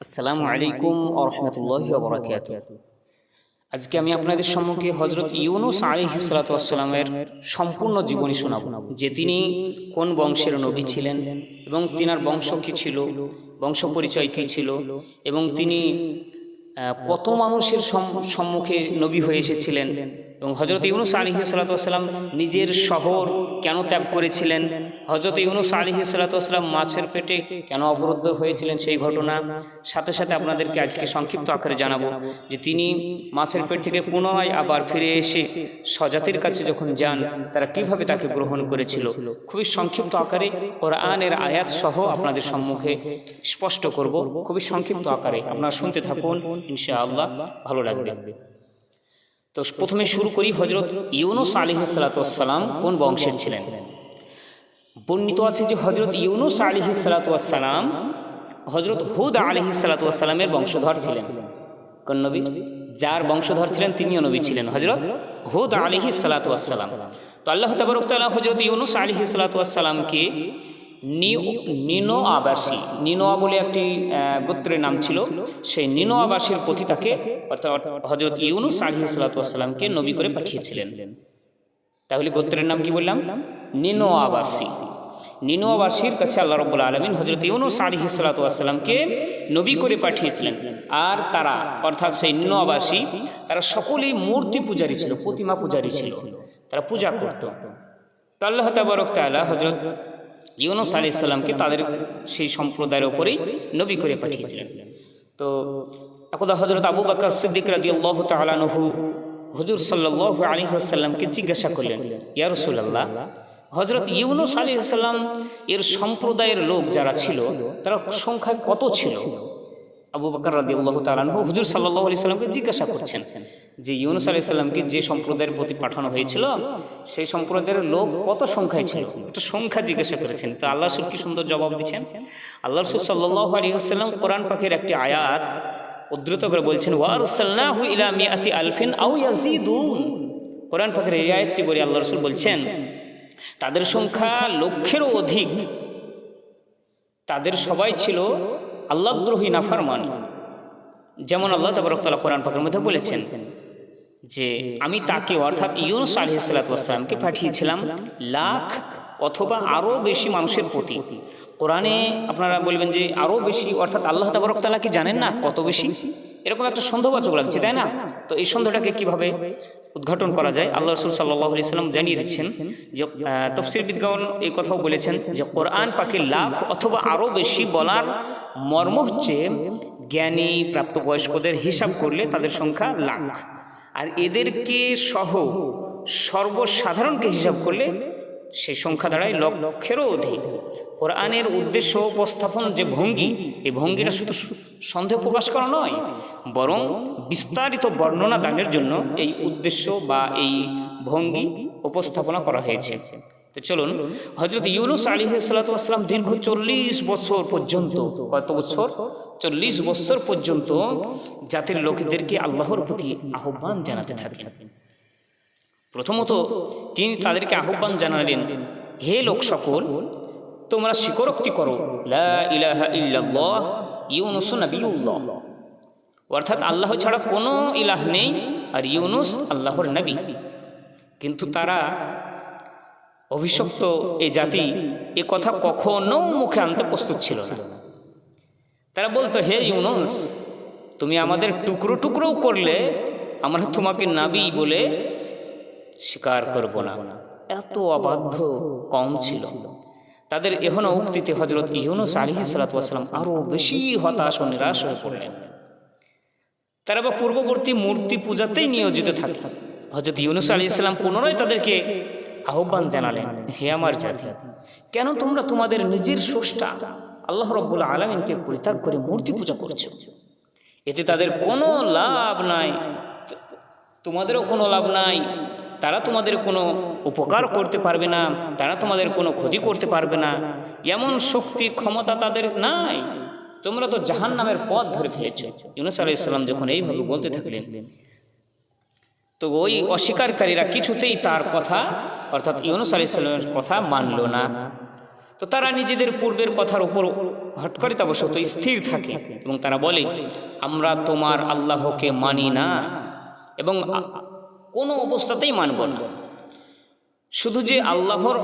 আসসালামু আলাইকুম আরহামতুল্লাহ বরাকাত আজকে আমি আপনাদের সম্মুখে হজরত ইউনুস আলী হিসালাতামের সম্পূর্ণ জীবনী শোনাব যে তিনি কোন বংশের নবী ছিলেন এবং তিনার বংশ কী ছিল বংশ পরিচয় কী ছিল এবং তিনি কত মানুষের সম্মুখে নবী হয়ে এসেছিলেন এবং হজরত ইউনুস আলী সাল্লাতাম নিজের শহর কেন ত্যাগ করেছিলেন হজরত ইউনুস আলী সাল্লাতাম মাছের পেটে কেন অবরুদ্ধ হয়েছিলেন সেই ঘটনা? সাথে সাথে আপনাদেরকে আজকে সংক্ষিপ্ত আকারে জানাব যে তিনি মাছের পেট থেকে পুনরায় আবার ফিরে এসে স্বজাতির কাছে যখন যান, তারা কীভাবে তাকে গ্রহণ করেছিল? খুবই সংক্ষিপ্ত আকারে কোরআনের আয়াত সহ আপনাদের সম্মুখে স্পষ্ট করব। খুবই সংক্ষিপ্ত আকারে। আপনারা শুনতে থাকুন, ইনশাআল্লাহ ভালো লাগবে। তো প্রথমে শুরু করি হজরত ইউনুস আলী সালাতাম কোন বংশের ছিলেন? বর্ণিত আছে যে হজরত ইউনুস আলী সালাতাম হজরত হুদ আলী সালাতামের বংশধর ছিলেন। কোন নবী? যার বংশধর ছিলেন তিনিও নবী ছিলেন হজরত হুদ আলী সালাতাম তো আল্লাহ তবরকতালা হজরত ইউনুস আলী সালাতামকে নিনো আবাসী নিনোয়া বলে একটি গোত্রের নাম ছিল। সেই নিনো আবাসীর প্রতি তাকে অর্থাৎ হজরত ইউনুস আলী সালাতামকে নবী করে পাঠিয়েছিলেন। তাহলে গোত্রের নাম কি বললাম? নিনো আবাসী নিনো আবাসীর কাছে আল্লাহ রব্বুল আলমিন হজরত ইউনুস আলী সালাতামকে নবী করে পাঠিয়েছিলেন। আর তারা, অর্থাৎ সেই নিনো আবাসী তারা সকলেই মূর্তি পূজারী ছিল, প্রতিমা পূজারী ছিল। তারা পূজা করত। তো আল্লাহ তাবারক তাআলা হজরত ইউনুস আলী ইসলামকে তাদের সেই সম্প্রদায়ের ওপরেই নবী করে পাঠিয়েছিলেন। তো একদা হজরত আবু বাকর সিদ্দিক রাজি আল্লাহ তালানহু হুজুর সাল্লাহ আলী আসাল্লামকে জিজ্ঞাসা করলেন, ইয়া রসুল্লাহ হজরত ইউনুস আলী ইসলাম এর সম্প্রদায়ের লোক যারা ছিল, তারা সংখ্যায় কত ছিল? আবু বাকর রাদি আল্লাহ তালানহু হুজুর সাল্লাহ আলি সাল্লামকে জিজ্ঞাসা করছেন যে, ইউনুস আলি সাল্লামকে যে সম্প্রদায়ের প্রতি পাঠানো হয়েছিল, সেই সম্প্রদায়ের লোক কত সংখ্যায় ছিল? একটা সংখ্যা জিজ্ঞাসা করেছেন। তো আল্লাহ রসুল কি সুন্দর জবাব দিচ্ছেন? আল্লাহ রসুল সাল্লাহ আলী সাল্লাম কোরআন পাখির একটি আয়াত উদ্ধৃত করে বলছেন ওয়ার সাল্লাহু ইলা মিয়াতি আলফিন আউ ইয়াজিদুন। কোরআন পাখির এই আয়াতটি বলে আল্লাহ রসুল বলছেন তাদের সংখ্যা লক্ষেরও অধিক। তাদের সবাই ছিল আল্লাহদ্রোহী নাফারমান। যেমন আল্লাহ তবরকতলা কোরআন পাকের মধ্যে বলেছেন যে, আমি তাকে অর্থাৎ ইউনুস আলি সাল্লাতামকে পাঠিয়েছিলাম লাখ অথবা আরও বেশি মানুষের প্রতি। কোরআনে আপনারা বলবেন যে, আরও বেশি? অর্থাৎ আল্লাহ তবরকতলা কি জানেন না? কত বেশি? এরকম একটা সন্দেহবাচক লাগছে, তাই না? তো এই সন্দেহটাকে কীভাবে উদ্ঘাটন করা যায়। আল্লাহ রসুল সাল্লাহ ইসলাম জানিয়ে দিচ্ছেন যে তফসির বিজ্ঞান এই কথাও বলেছেন যে কোরআন পাখি লাখ অথবা আরও বেশি বলার মর্ম হচ্ছে জ্ঞানী প্রাপ্তবয়স্কদের হিসাব করলে তাদের সংখ্যা লাখ। আর এদেরকে সহ সর্বসাধারণকে হিসাব করলে সেই সংখ্যা দাঁড়ায় লক্ষেরও অধিক। কোরআনের উদ্দেশ্য উপস্থাপন যে ভঙ্গি, এই ভঙ্গিটা শুধু সন্দেহ প্রকাশ করা নয়, বরং বিস্তারিত বর্ণনা দানের জন্য এই উদ্দেশ্য বা এই ভঙ্গি উপস্থাপনা করা হয়েছে। তো চলুন হজরত ইউনুস আলী সাল্লাতাম দীর্ঘ চল্লিশ বছর পর্যন্ত, কত বছর? চল্লিশ বছর পর্যন্ত জাতির লোকেদেরকে আল্লাহর প্রতি আহ্বান জানাতে থাকেন। প্রথমত তিনি তাদেরকে আহ্বান জানালেন হে লোক সকল তোমরা স্বীকারোক্তি করো ইল্লাল্লাহ ইউনুস নবিউল্লাহ অর্থাৎ আল্লাহ ছাড়া কোনো ইলাহ নেই আর ইউনুস আল্লাহর নবী। কিন্তু তারা অভিশপ্ত এ জাতি এ কথা কখনো মুখে আনতে প্রস্তুত ছিল না। তারা বলতো হে ইউনুস তুমি আমাদের টুকরো টুকরোও করলে আমরা তোমাকে নাবি বলে স্বীকার করব না। এত অবাধ্য কম ছিল। তাদের এখনও উক্তিতে হজরত ইউনুস আলী সালাতাম আরও বেশি হতাশ ও নিরাশ হয়ে পড়লেন। তারা বা পূর্ববর্তী মূর্তি পূজাতেই নিয়োজিত থাকে। হজরত ইউনুস আলী ইসলাম পুনরায় তাদেরকে আহ্বান জানালেন, হে আমার জাতি, কেন তোমরা তোমাদের নিজের স্রষ্টা আল্লাহ রব্বুল আলমিনকে পরিত্যাগ করে মূর্তি পূজা করছ? এতে তাদের কোনো লাভ নাই। তোমাদেরও কোনো লাভ নাই। তারা তোমাদের কোনো উপকার করতে পারবে না, তারা তোমাদের কোনো ক্ষতি করতে পারবে না। এমন শক্তি, ক্ষমতা তাদের নাই। তোমরা তো জাহান নামের পথ ধরে ফেলেছ। ইউনুস আলাহ ইসলাম যখন এইভাবে বলতে থাকলেন, তো ওই অস্বীকারীরা কিছুতেই তার কথা, অর্থাৎ ইউনুস আলাহ ইসলামের কথা মানল না। তো তারা নিজেদের পূর্বের কথার উপর হটকারিতাবশত স্থির থাকে এবং তারা বলে, আমরা তোমার আল্লাহকে মানি না। এবং কোনো অবস্থাতেই মানব না। শুধু যে আল্লাহর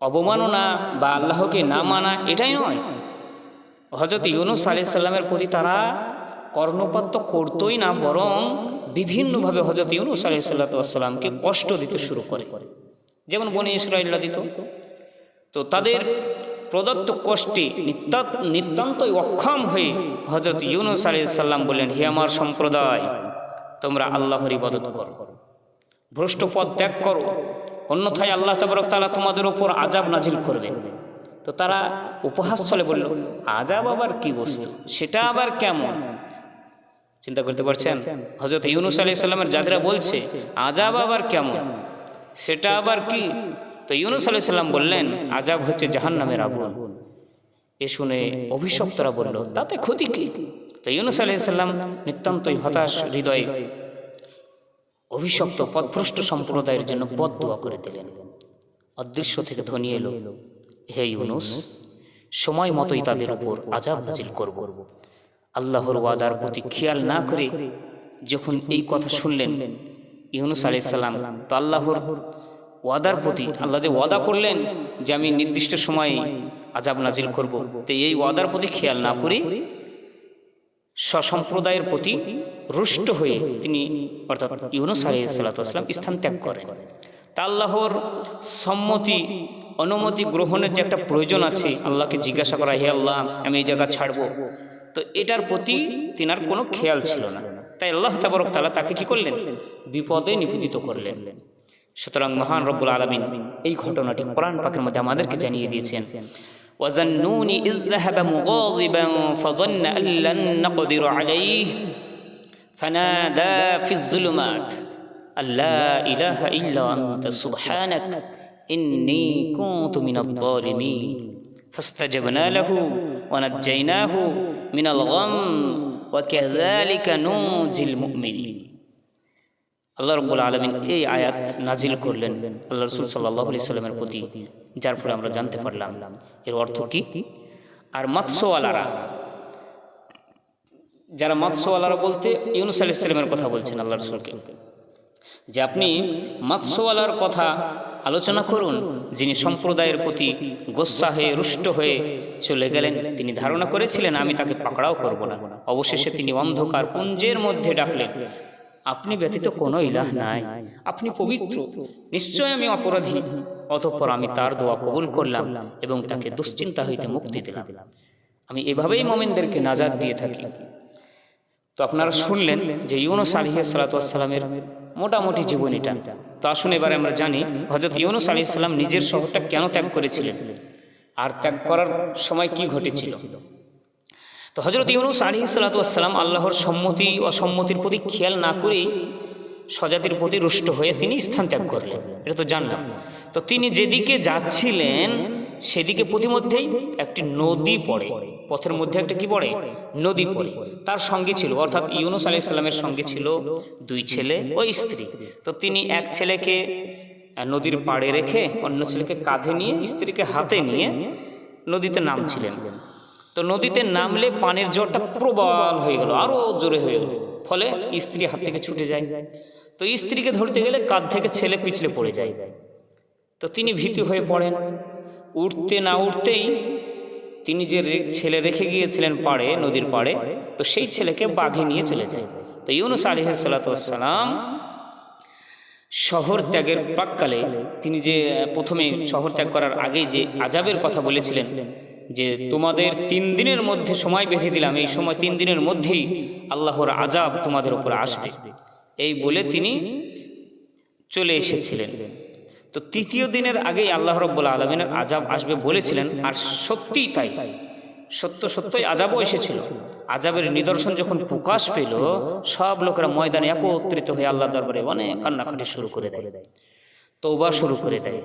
অবমাননা বা আল্লাহকে না মানা, এটাই নয়। হজরত ইউনুস আলি সাল্লামের প্রতি তারা কর্ণপাত তো করতোই না, বরং বিভিন্নভাবে হজরত ইউনুস আলি সাল্লাতামকে কষ্ট দিতে শুরু করে। যেমন বনি ইসরায়েলরা দিত। তো তাদের প্রদত্ত কষ্টে নিত্যা- নিতান্তই অক্ষম হয়ে হজরত ইউনুস আলি সাল্লাম বললেন, হে আমার সম্প্রদায় তোমরা আল্লাহর ইবাদত করো। ভ্রষ্ট পথ ত্যাগ করো। অন্যথায় আল্লাহ তবরক তালা তোমাদের ওপর আজাব নাজিল করবে। তো তারা উপহাস ছলে বলল আজাব আবার কি বস্তু? সেটা আবার কেমন? চিন্তা করতে পারছেন? হজরত ইউনুস আলি সাল্লামের যাদেরা বলছে আজাব আবার কেমন? সেটা আবার কি? তো ইউনুস আলি সাল্লাম বললেন আজাব হচ্ছে জাহান্নামের আগুন। এ শুনে অভিশপ্তরা বলল তাতে ক্ষতি কি? তো ইউনুস আলি সাল্লাম নিতান্তই হতাশ হৃদয়ে অভিশপ্ত পথভ্রষ্ট সম্প্রদায়ের জন্য পথ দোয়া করে দিলেন। অদৃশ্য থেকে ধ্বনি এলো। হে ইউনুস সময় মতোই তাদের উপর আজাব নাজিল করব। আল্লাহর ওয়াদার প্রতি খেয়াল না করে যখন এই কথা শুনলেন ইউনুস আলাইসাল্লাম তো আল্লাহর ওয়াদার প্রতি, আল্লাহ যে ওয়াদা করলেন যে আমি নির্দিষ্ট সময়ে আজাব নাজিল করব। তো এই ওয়াদার প্রতি খেয়াল না করে স্বসম্প্রদায়ের প্রতি রুষ্ট হয়ে তিনি অর্থাৎ ইউনুস আলাইসাল্লাম স্থান ত্যাগ করেন। তা আল্লাহর সম্মতি, অনুমতি গ্রহণের যে একটা প্রয়োজন আছে, আল্লাহকে জিজ্ঞাসা করা, হে আল্লাহ, আমি এই জায়গা ছাড়বো? তো এটার প্রতি তিনার কোনো খেয়াল ছিল না। তাই আল্লাহ তাবরক তালা তাকে কি করলেন? বিপদে নিবেদিত করলেন। সুতরাং মহান রব্বুল আলমিন এই ঘটনাটি কোরআন পাকের মধ্যে আমাদেরকে জানিয়ে দিয়েছেন وظنون إذ ذهب مغاضبا فظن أن لن نقدر عليه فنادى في الظلمات أن لا إله إلا أنت سبحانك إني كنت من الظالمين فاستجبنا له ونجيناه من الغم وكذلك ننجي المؤمنين আল্লাহ রব্বুল আলমিন এই আয়াত নাজিল করলেন আল্লাহ রসুল সাল্লাহ আলি সাল্লামের প্রতি, যার ফলে আমরা জানতে পারলাম। এর অর্থ কি? আর মৎস্যওয়ালারা, যারা মৎস্যওয়ালারা বলতে ইউনুস আলি সাল্লামের কথা বলছেন আল্লাহ রসুলকে, যে আপনি মৎস্যওয়ালার কথা আলোচনা করুন, যিনি সম্প্রদায়ের প্রতি গোসা হয়ে, রুষ্ট হয়ে চলে গেলেন, তিনি ধারণা করেছিলেন, আমি তাকে পাকড়াও করব না। অবশেষে তিনি অন্ধকার পুঞ্জের মধ্যে ডাকলেন আপনি ব্যতীত কোনো ইলাহ নাই। আপনি পবিত্র। নিশ্চয় আমি অপরাধী। অতঃপর আমি তার দোয়া কবুল করলাম এবং তাকে দুশ্চিন্তা হইতে মুক্তি দিলাম। আমি এভাবেই মোমেনদেরকে নাজাদ দিয়ে থাকি। তো আপনারা শুনলেন যে ইউনুস আলী সালাতামের মোটামুটি জীবনীটা। তো আসুন এবারে আমরা জানি হজরত ইউনুস আলী নিজের শহরটা কেন ত্যাগ করেছিলেন? আর ত্যাগ করার সময় কি ঘটেছিল? তো হজরত ইউনুস আলী সালাতাম আল্লাহর সম্মতি, অসম্মতির প্রতি খেয়াল না করেই স্বজাতির প্রতি রুষ্ট হয়ে তিনি স্থান ত্যাগ করলেন। এটা তো জানলাম। তো তিনি যেদিকে যাচ্ছিলেন, সেদিকে প্রতিমধ্যেই একটি নদী পড়ে। পথের মধ্যে একটা কি পড়ে? নদী পড়ে। তার সঙ্গে ছিল, অর্থাৎ ইউনুস আলি সাল্লামের সঙ্গে ছিল দুই ছেলে ও স্ত্রী। তো তিনি এক ছেলেকে নদীর পাড়ে রেখে অন্য ছেলেকে কাঁধে নিয়ে, স্ত্রীকে হাতে নিয়ে নদীতে নামছিলেন। তো নদীতে নামলে পানির জোরটা প্রবল হয়ে গেল আরও জোরে হয়ে গেল। ফলে স্ত্রী হাত থেকে ছুটে যায়। তো স্ত্রীকে ধরতে গেলে কাঁধ থেকে ছেলে পিছলে পড়ে যায়। তো তিনি ভীতি হয়ে পড়েন। উঠতে না উঠতেই তিনি যে ছেলে রেখে গিয়েছিলেন পাড়ে, নদীর পাড়ে, তো সেই ছেলেকে বাঘে নিয়ে চলে যায়। তো ইউনুস আলিহাসাল্লাম শহর ত্যাগের প্রাককালে তিনি যে, প্রথমে শহর ত্যাগ করার আগে যে আজাবের কথা বলেছিলেন যে তোমাদের তিন দিনের মধ্যে সময় বেঁধে দিলাম এই সময় তিন দিনের মধ্যেই আল্লাহর আজাব তোমাদের উপর আসবে। এই বলে তিনি চলে এসেছিলেন। তো তৃতীয় দিনের আগেই আল্লাহ রব্বুল আলমিনের আজাব আসবে বলেছিলেন আর সত্যিই তাই। সত্য সত্যই আজাবও এসেছিল। আজাবের নিদর্শন যখন প্রকাশ পেল সব লোকেরা ময়দানে একত্রিত হয়ে আল্লাহ দরবারে অনেক কান্নাকাটি শুরু করে দেয়। তৌবা শুরু করে দেয়।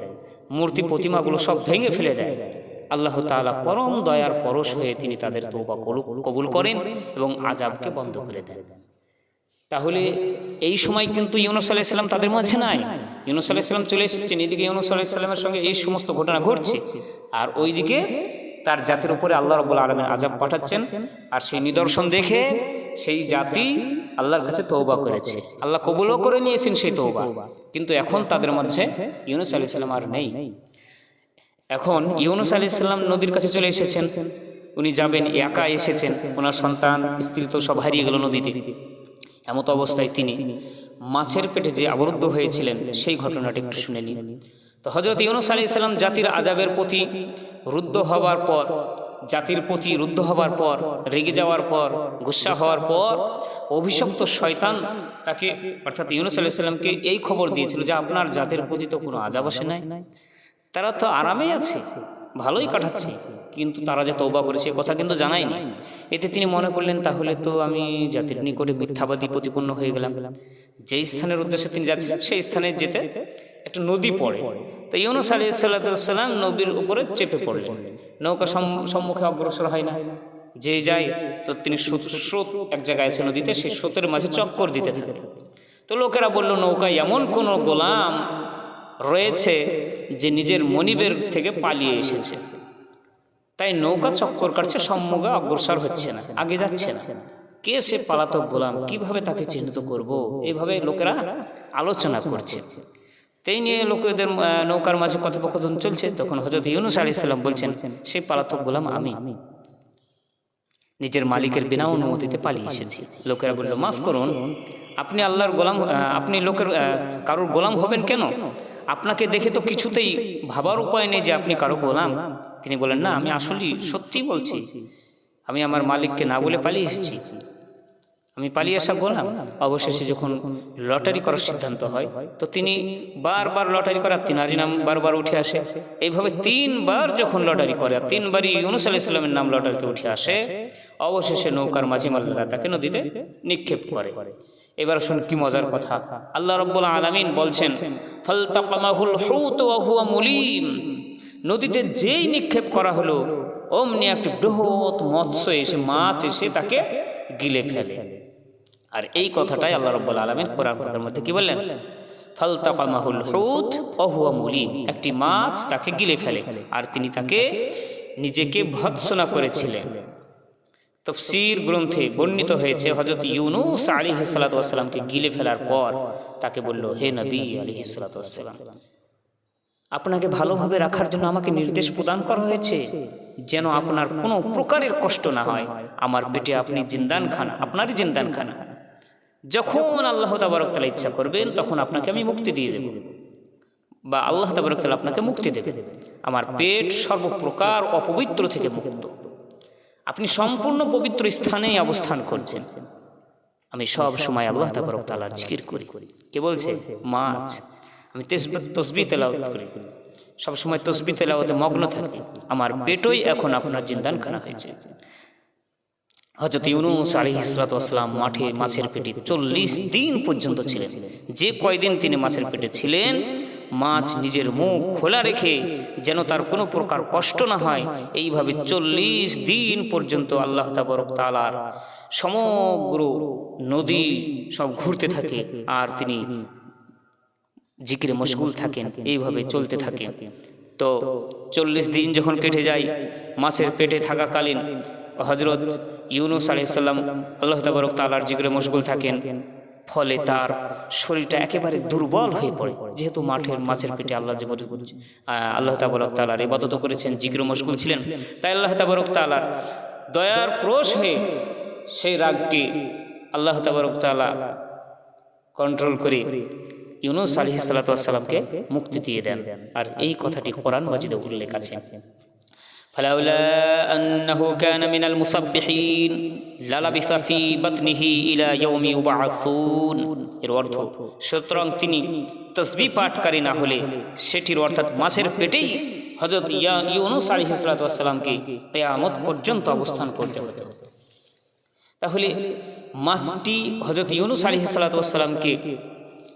মূর্তি প্রতিমাগুলো সব ভেঙে ফেলে দেয়। আল্লাহ তাআলা পরম দয়ার পরশ হয়ে তিনি তাদের তৌবা কলু- কবুল করেন এবং আজাবকে বন্ধ করে দেন। তাহলে এই সময় কিন্তু ইউনুস আলাইসাল্লাম তাদের মাঝে নাই। ইউনুস আলাইসাল্লাম চলে এসেছেন এদিকে ইউনুস আলাইসাল্লামের সঙ্গে এই সমস্ত ঘটনা ঘটছে। আর ওইদিকে তার জাতির উপরে আল্লাহ রব্বুল আলমের আজাব পাঠাচ্ছেন। আর সেই নিদর্শন দেখে সেই জাতি আল্লাহর কাছে তৌবা করেছে। আল্লাহ কবুলও করে নিয়েছেন সেই তৌবা কিন্তু এখন তাদের মধ্যে ইউনুস আলাইসাল্লাম আর নেই। এখন ইউনুস আলাইসাল্লাম নদীর কাছে চলে এসেছেন। উনি যাবেন, একা এসেছেন। ওনার সন্তান, স্ত্রী তো সব হারিয়ে গেল নদীতে। এমত অবস্থায় তিনি মাছের পেটে যে আবরুদ্ধ হয়েছিলেন, সেই ঘটনাটি একটু শুনে নিন। তো হজরত ইউনুস আলী ইসলাম জাতির আজাবের প্রতি রুদ্ধ হবার পর, জাতির প্রতি রুদ্ধ হবার পর, রেগে যাওয়ার পর, গুসা হওয়ার পর, অভিশপ্ত শয়তান তাকে অর্থাৎ ইউনুস আলাহ ইসলামকে এই খবর দিয়েছিল যে আপনার জাতির প্রতি তো কোনো আজাব আসে নাই। তারা তো আরামেই আছে। ভালোই কাটাচ্ছে। কিন্তু তারা যে তৌবা করেছে এ কথা কিন্তু জানায়নি। এতে তিনি মনে করলেন তাহলে তো আমি জাতির নিকটে মিথ্যাবাদী প্রতিপন্ন হয়ে গেলাম। যেই স্থানের উদ্দেশ্যে তিনি যাচ্ছিলেন সেই স্থানে যেতে একটা নদী পড়ে। তো ইউনুস আলী সাল্লাম নবীর উপরে চেপে পড়লেন। নৌকা সম্মুখে অগ্রসর হয় না। যে যায় তো তিনি স্রোত- স্রোত এক জায়গায় আছে নদীতে সেই স্রোতের মাঝে চক্কর দিতে থাকে। তো লোকেরা বলল নৌকায় এমন কোনো গোলাম রয়েছে যে নিজের মনিবের থেকে পালিয়ে এসেছে। তাই নৌকা চক্কর কাটছে সম্মুখে, অগ্রসর হচ্ছে না, আগে যাচ্ছে না। কে সে পালাতক গোলাম? কীভাবে তাকে চিহ্নিত করব? এইভাবে লোকেরা আলোচনা করছে। তাই নিয়ে লোকেদের নৌকার মাঝে কথোপকথন চলছে। তখন হজরত ইউনুস আলী ইসলাম বলছেন সেই পালাতক গোলাম আমি। নিজের মালিকের বিনা অনুমতিতে পালিয়ে এসেছি। লোকেরা বলল, মাফ করুন, আপনি আল্লাহর গোলাম আপনি লোকের কারোর গোলাম হবেন কেন? আপনাকে দেখে তো কিছুতেই ভাবার উপায় নেই যে আপনি কারও গোলাম। তিনি বলেন, না, আমি আসলেই সত্যি বলছি। আমি আমার মালিককে না বলে পালিয়ে এসেছি। আমি পালিয়ে আসা বললাম অবশেষে যখন লটারি করার সিদ্ধান্ত হয়, তো তিনি বারবার লটারি করার তিনারি নাম বারবার উঠে আসে। এইভাবে তিনবার যখন লটারি করে তিনবারই ইউনুস আলাহ ইসলামের নাম লটারিতে উঠে আসে, অবশেষে নৌকার মাঝি মাল্লারা তাকে নদীতে নিক্ষেপ করে। এবার শুন কি মজার কথা। আল্লাহ রব্বুল আলামিন বলছেন নদীতে যেই নিক্ষেপ করা হলো, অমনি একটি বৃহৎ মৎস্য এসে, মাছ এসে তাকে গিলে ফেলে। আর এই কথাটাই আল্লাহ রব্বুল আলমিন কোরআন পাকের মধ্যে কি বললেন? ফালতাকামাহুল হুত অহুয়া মুলিম। একটি মাছ তাকে গিলে ফেলে, আর তিনি তাকে নিজেকে ভৎসনা করেছিলেন। তফসির গ্রন্থে বর্ণিত হয়েছে হজরত ইউনুস আলী হিসালাতামকে গিলে ফেলার পর তাকে বলল, হে নবী আলী হিসালাতাম আপনাকে ভালোভাবে রাখার জন্য আমাকে নির্দেশ প্রদান করা হয়েছে যেন আপনার কোনো প্রকারের কষ্ট না হয়। আমার পেটে আপনি জিন্দান খান, আপনারই জিন্দান খানা। যখন আল্লাহ তাবারকতালা ইচ্ছা করবেন, তখন আপনাকে আমি মুক্তি দিয়ে দেব। বা আল্লাহ তাবারকতালা আপনাকে মুক্তি দেবে আমার পেট সর্বপ্রকার অপবিত্র থেকে মুক্ত। আপনি সম্পূর্ণ পবিত্র স্থানেই অবস্থান করছেন। আমি সব সময় আল্লাহ তাবারক জিকির করি। কে বলছে? মাছ। আমি তসবি তেলাওত করি। সব সময় তসবি তেলাওতে মগ্ন থাকি। আমার পেটই এখন আপনার জিন্দানখানা হয়েছে। হজরত ইউনুস আলী ইসলাতাম মাঠে মাছের পেটে চল্লিশ দিন পর্যন্ত ছিলেন। যে কয়দিন তিনি মাছের পেটে ছিলেন মাছ নিজের মুখ খোলা রেখে যেন তার কোনো প্রকার কষ্ট না হয়। এইভাবে চল্লিশ দিন পর্যন্ত আল্লাহ তাবরক তালার সমগ্র নদী সব ঘুরতে থাকে আর তিনি জিকিরে মশগুল থাকেন, এইভাবে চলতে থাকে। তো চল্লিশ দিন যখন কেটে যায়, মাছের পেটে থাকাকালীন হজরত ইউনুস আলাইসাল্লাম আল্লাহ তাবরক তালার জিগরে মশগুল থাকেন। ফলে তার শরীরটা একেবারে দুর্বল হয়ে পড়ে। যেহেতু মাঠের মাছের পেটে আল্লাহ যে মজবুত আল্লাহ তাবরক তালার ইবাদত করেছেন জিগ্র মশগুল ছিলেন। তাই আল্লাহ তাবরক তালার দয়ার প্রশ হয়ে সেই রাগকে আল্লাহ তাবরক তালা কন্ট্রোল করে ইউনুস আলহি সাল্লাতামকে মুক্তি দিয়ে দেন। আর এই কথাটি কোরআন মাজিদে উল্লেখ আছে। فلولا أنه كان من المسبحين للبث في بطنه إلى يوم يبعثون এর অর্থ সুতরাং তিনি তসবি পাঠকারী না হলে সেটির অর্থাৎ মাছের পেটেই হজরত ইউনুস আলী সালাতামকে কেয়ামত পর্যন্ত অবস্থান করতে হতো তাহলে মাছটি হজরত ইউনুস আলী সালাতামকে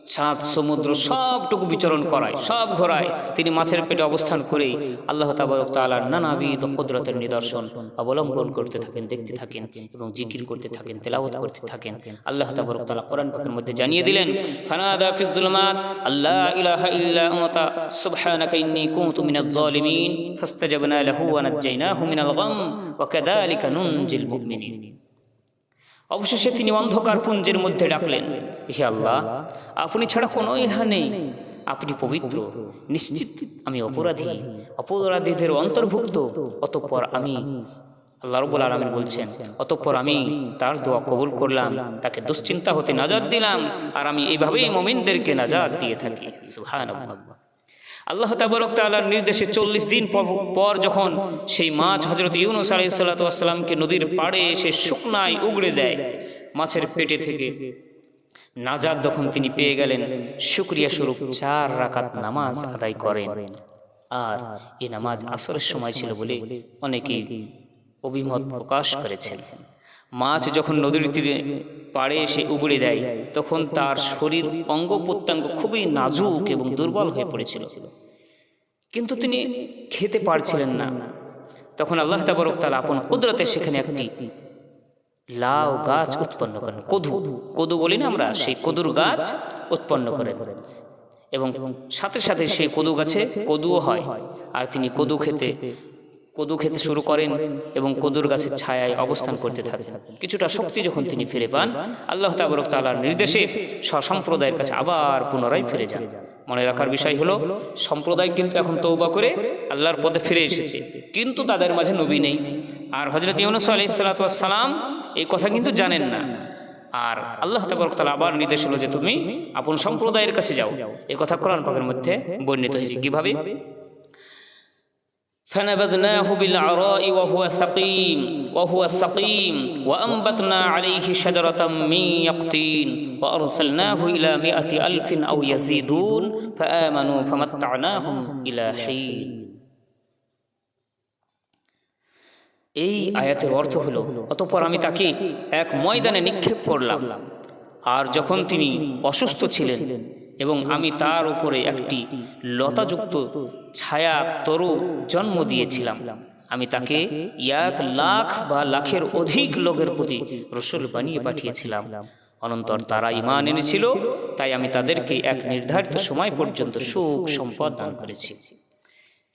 সাত সমুদ্র সবটুকু বিচরণ করায়, সব ঘোরায়। তিনি মাছের পেটে অবস্থান করেই আল্লাহ তাবারক তাআলার নানাবিধ কুদরতের নিদর্শন অবলম্বন করতে থাকেন, দেখতে থাকেন এবং জিকির করতে থাকেন, তেলাওয়াত করতে থাকেন। আল্লাহ তাবারক তাআলা কোরআন পাকের মধ্যে জানিয়ে দিলেন, ফানাদা ফিজ জুলুমাত, আল্লা ইলাহা ইল্লা অবশেষে তিনি অন্ধকার পুঞ্জের মধ্যে ডাকলেন হে আল্লাহ, আপনি ছাড়া কোনো ইহা নেই। আপনি পবিত্র, নিশ্চিত আমি অপরাধী, অপরাধীদের অন্তর্ভুক্ত। অতঃপর আমি আল্লাহ রবুল আলমিন বলছেন, অতঃপর আমি তার দোয়া কবুল করলাম, তাকে দুশ্চিন্তা হতে নাজাদ দিলাম, আর আমি এইভাবেই মোমিনদেরকে নাজাদ দিয়ে থাকি। সুহান আল্লাহ তাবরক তাআলার নির্দেশে চল্লিশ দিন পর- যখন সেই মাছ হজরত ইউনুস আলাই সাল্লাতামকে নদীর পাড়ে এসে শুকনায় উগড়ে দেয় মাছের পেটে থেকে। নাজাদ যখন তিনি পেয়ে গেলেন, শুক্রিয়া স্বরূপ চার রাকাত নামাজ আদায় করেন। আর এই নামাজ আসরের সময় ছিল বলে অনেকেই অভিমত প্রকাশ করেছেন। মাছ যখন নদীর তীরে পাড়ে এসে উগড়ে দেয় তখন তার শরীর অঙ্গ প্রত্যঙ্গ খুবই নাজুক এবং দুর্বল হয়ে পড়েছিল। কিন্তু তিনি খেতে পারছিলেন না। তখন আল্লাহ তাবরক তাআলা আপন কুদরতে সেখানে একটি লাউ গাছ উৎপন্ন করেন। কদু। কদু। বলি না আমরা সেই কদুর গাছ উৎপন্ন করেন। এবং সাথে সাথে সেই কদু গাছে কদুও হয়। আর তিনি কদু খেতে কদু খেতে শুরু করেন এবং কদুর গাছের ছায়ায় অবস্থান করতে থাকেন। কিছুটা শক্তি যখন তিনি ফিরে পান আল্লাহ তাবরক তালার নির্দেশে সম্প্রদায়ের কাছে আবার পুনরায় ফিরে যান। মনে রাখার বিষয় হলো সম্প্রদায় কিন্তু এখন তৌবা করে আল্লাহর পথে ফিরে এসেছে। কিন্তু তাদের মাঝে নবী নেই। আর হজরত ইউনুস আলি সালাম এই কথা কিন্তু জানেন না। আর আল্লাহ তাবরক তালা আবার নির্দেশ হলো যে তুমি আপন সম্প্রদায়ের কাছে যাও। এই কথা কোরআন পাকের মধ্যে বর্ণিত হয়েছে। কীভাবে? فنبذناه بالعراء وهو سقيم وهو سقيم وأنبتنا عليه شجرة من يقطين وأرسلناه إلى مئة ألف أو يزيدون فآمنوا فمتعناهم إلى حين এই আয়াতের অর্থ হলো অতঃপর আমি তাকে এক ময়দানে নিক্ষেপ করলাম আর যখন তিনি অসুস্থ ছিলেন এবং আমি তার উপরে একটি লতাযুক্ত ছায়া তরু জন্ম দিয়েছিলাম। আমি তাকে এক লাখ বা লাখের অধিক লোকের প্রতি রসুল বানিয়ে পাঠিয়েছিলাম। অনন্তর তারা ইমান এনেছিল, তাই আমি তাদেরকে এক নির্ধারিত সময় পর্যন্ত সুখ সম্পদ দান করেছি।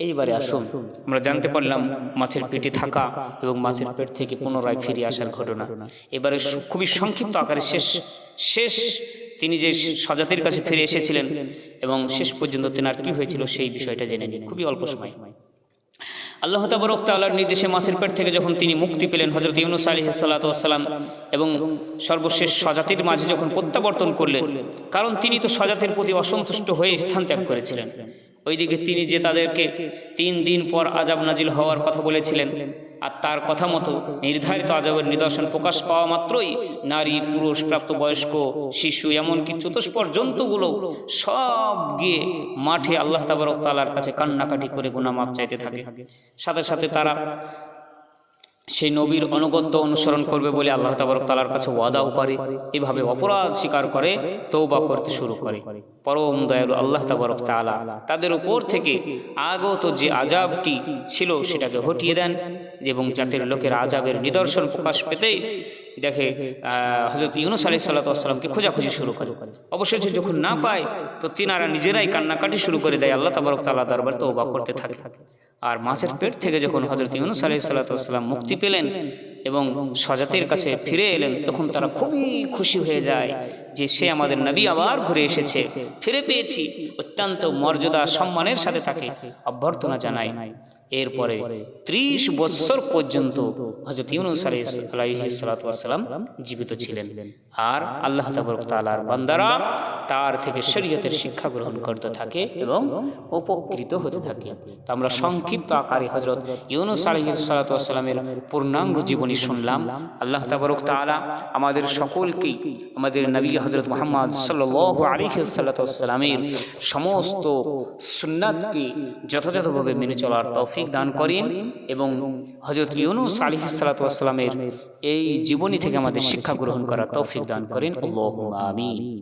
এইবারে আসুন, আমরা জানতে পারলাম মাছের পেটে থাকা এবং মাছের পেট থেকে পুনরায় ফিরে আসার ঘটনা। এবারে খুবই সংক্ষিপ্ত আকারে শেষ শেষ তিনি যে সজাতির কাছে ফিরে এসেছিলেন এবং শেষ পর্যন্ত তেনার কি হয়েছিল সেই বিষয়টা জেনে নিন। খুবই অল্প সময়। আল্লাহ তাবরক তাআলার নির্দেশে মাছের পেট থেকে যখন তিনি মুক্তি পেলেন হজরত ইউনুস আলী সাল্লাম এবং সর্বশেষ স্বজাতির মাঝে যখন প্রত্যাবর্তন করলেন কারণ তিনি তো স্বজাতির প্রতি অসন্তুষ্ট হয়ে স্থান ত্যাগ করেছিলেন। ওইদিকে তিনি যে তাদেরকে তিন দিন পর আজাব নাজিল হওয়ার কথা বলেছিলেন আর তার কথা মতো নির্ধারিত আজাবের নিদর্শন প্রকাশ পাওয়া মাত্রই নারী, পুরুষ, প্রাপ্তবয়স্ক, শিশু, এমনকি চতুষ্পর জন্তুগুলো সব গিয়ে মাঠে আল্লাহ তাবারক তালার কাছে কান্নাকাটি করে গুনামাপ চাইতে থাকে। সাথে সাথে তারা সেই নবীর অনুগত্য অনুসরণ করবে বলে আল্লাহ তাবারক তালার কাছে ওয়াদাও করে, এভাবে অপরাধ স্বীকার করে তৌবা করতে শুরু করে। পরম দয়ালু আল্লাহ তাবারক তাআলা তাদের উপর থেকে আগত যে আজাবটি ছিল সেটাকে হটিয়ে দেন। এবং জাতির লোকের আজাবের নিদর্শন প্রকাশ পেতেই দেখে হজরত ইউনুস আলি সাল্লাতামকে খোঁজাখুঁজি শুরু করে। অবশেষে যখন না পায় তো তিনারা নিজেরাই কান্নাকাটি শুরু করে দেয়। আল্লাহ তাবারক তাল্লাহ দরবার অবাক করতে থাকে। আর মাছের পেট থেকে যখন হজরত ইউনুস আলি সাল্লাতাম মুক্তি পেলেন এবং সজাতির কাছে ফিরে এলেন তখন তারা খুবই খুশি হয়ে যায় যে সে আমাদের নবী আবার ঘুরে এসেছে। ফিরে পেয়েছি অত্যন্ত মর্যাদা সম্মানের সাথে তাকে অভ্যর্থনা জানায় এরপরে ত্রিশ বৎসর পর্যন্ত হজরত ইউনুস আলাইসালাম জীবিত ছিলেন। আর আল্লাহ তালার বান্দারা তার থেকে শরীয়তের শিক্ষা গ্রহণ করতে থাকে এবং উপকৃত হতে থাকে। তো আমরা সংক্ষিপ্ত আকারে হজরত ইউনুস আলহিসালামের পূর্ণাঙ্গ জীবনী শুনলাম, আল্লাহ তাবরক তালা আমাদের সকলকেই, আমাদের নবী হজরত মোহাম্মদ সাল্লাহ আলিহাসাল্লামের সমস্ত সুন্নাতকে যথাযথভাবে মেনে চলার তৌফিক দান করেন এবং হজরত ইউনুস আলিহাসাল্লামের এই জীবনী থেকে আমাদের শিক্ষা গ্রহণ করার তৌফিক দান করেন। আমিন।